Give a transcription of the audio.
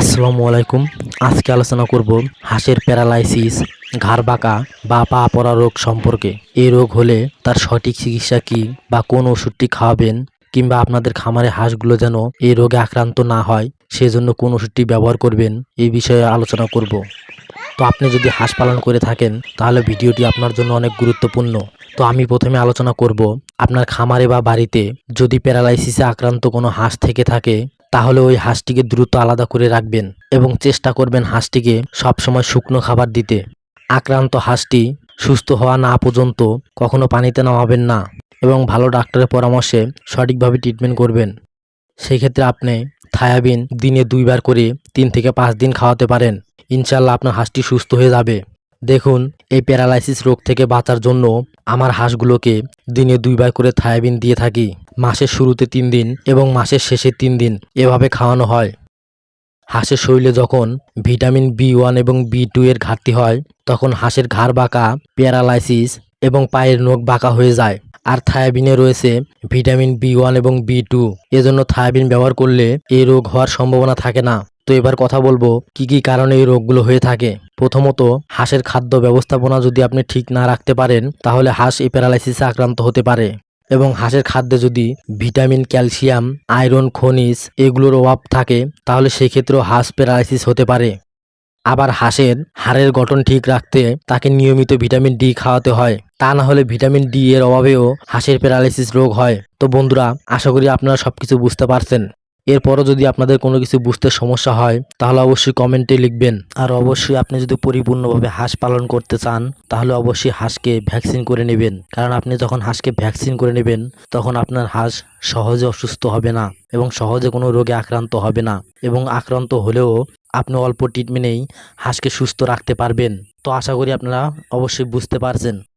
আসসালামু আলাইকুম। আজকে আলোচনা করব হাঁসের প্যারালাইসিস, ঘাড় বাঁকা বা পা পড়া রোগ সম্পর্কে। এই রোগ হলে তার সঠিক চিকিৎসা কি বা কোন ওষুধটি খাওয়াবেন কিংবা আপনাদের খামারে হাঁসগুলো যেন এই রোগে আক্রান্ত না হয়, সেজন্য কোন ওষুধটি ব্যবহার করবেন এই বিষয়ে আলোচনা করব। তো আপনি যদি হাঁস পালন করে থাকেন, তাহলে ভিডিওটি আপনার জন্য অনেক গুরুত্বপূর্ণ। তো আমি প্রথমে আলোচনা করব, আপনার খামারে বা বাড়িতে যদি প্যারালাইসিসে আক্রান্ত কোনো হাঁস থেকে থাকে তাহলে ওই হাঁসটিকে দ্রুত আলাদা করে রাখবেন এবং চেষ্টা করবেন হাঁসটিকে সবসময় শুকনো খাবার দিতে। আক্রান্ত হাঁসটি সুস্থ হওয়া না পর্যন্ত কখনো পানিতে নামাবেন না এবং ভালো ডাক্তারের পরামর্শে সঠিকভাবে ট্রিটমেন্ট করবেন। সেই ক্ষেত্রে আপনি থায়াবিন দিনে দুইবার করে তিন থেকে পাঁচ দিন খাওয়াতে পারেন। ইনশাল্লাহ আপনার হাঁসটি সুস্থ হয়ে যাবে। দেখুন, এই প্যারালাইসিস রোগ থেকে বাঁচার জন্য আমার হাঁসগুলোকে দিনে দুইবার করে থায়াবিন দিয়ে থাকি। মাসের শুরুতে তিন দিন এবং মাসের শেষে তিন দিন এভাবে খাওয়ানো হয়। হাঁসের শরীরে যখন ভিটামিন বি ওয়ান এবং বি টু এর ঘাটতি হয়, তখন হাঁসের ঘাড় বাঁকা, প্যারালাইসিস এবং পায়ের নখ বাঁকা হয়ে যায়। আর থায়াবিনে রয়েছে ভিটামিন বি ওয়ান এবং বি টু। এজন্য থায়াবিন ব্যবহার করলে এই রোগ হওয়ার সম্ভাবনা থাকে না। তো এবার কথা বলব, কি কি কারণে এই রোগগুলো হয়ে থাকে? প্রথমত, হাঁসের খাদ্য ব্যবস্থাপনা যদি আপনি ঠিক না রাখতে পারেন, তাহলে হাঁস এই প্যারালাইসিসে আক্রান্ত হতে পারে। এবং হাঁসের খাদ্যে যদি ভিটামিন, ক্যালসিয়াম, আয়রন, খনিজ এগুলোর অভাব থাকে, তাহলে সেক্ষেত্রেও হাঁস প্যারালাইসিস হতে পারে। আবার হাঁসের হাড়ের গঠন ঠিক রাখতে তাকে নিয়মিত ভিটামিন ডি খাওয়াতে হয়। তা না হলে ভিটামিন ডি এর অভাবেও হাঁসের প্যারালাইসিস রোগ হয়। তো বন্ধুরা, আশা করি আপনারা সব কিছু বুঝতে পারছেন। এরপরও যদি আপনাদের কোনো কিছু বুঝতে সমস্যা হয়, তাহলে অবশ্যই কমেন্টে লিখবেন। আর অবশ্যই আপনি যদি পরিপূর্ণভাবে হাঁস পালন করতে চান, তাহলে অবশ্যই হাঁসকে ভ্যাকসিন করে নেবেন। কারণ আপনি যখন হাঁসকে ভ্যাকসিন করে নেবেন, তখন আপনার হাঁস সহজে অসুস্থ হবে না এবং সহজে কোনো রোগে আক্রান্ত হবে না এবং আক্রান্ত হলেও আপনি অল্প ট্রিটমেন্টেই হাঁসকে সুস্থ রাখতে পারবেন। তো আশা করি আপনারা অবশ্যই বুঝতে পারছেন।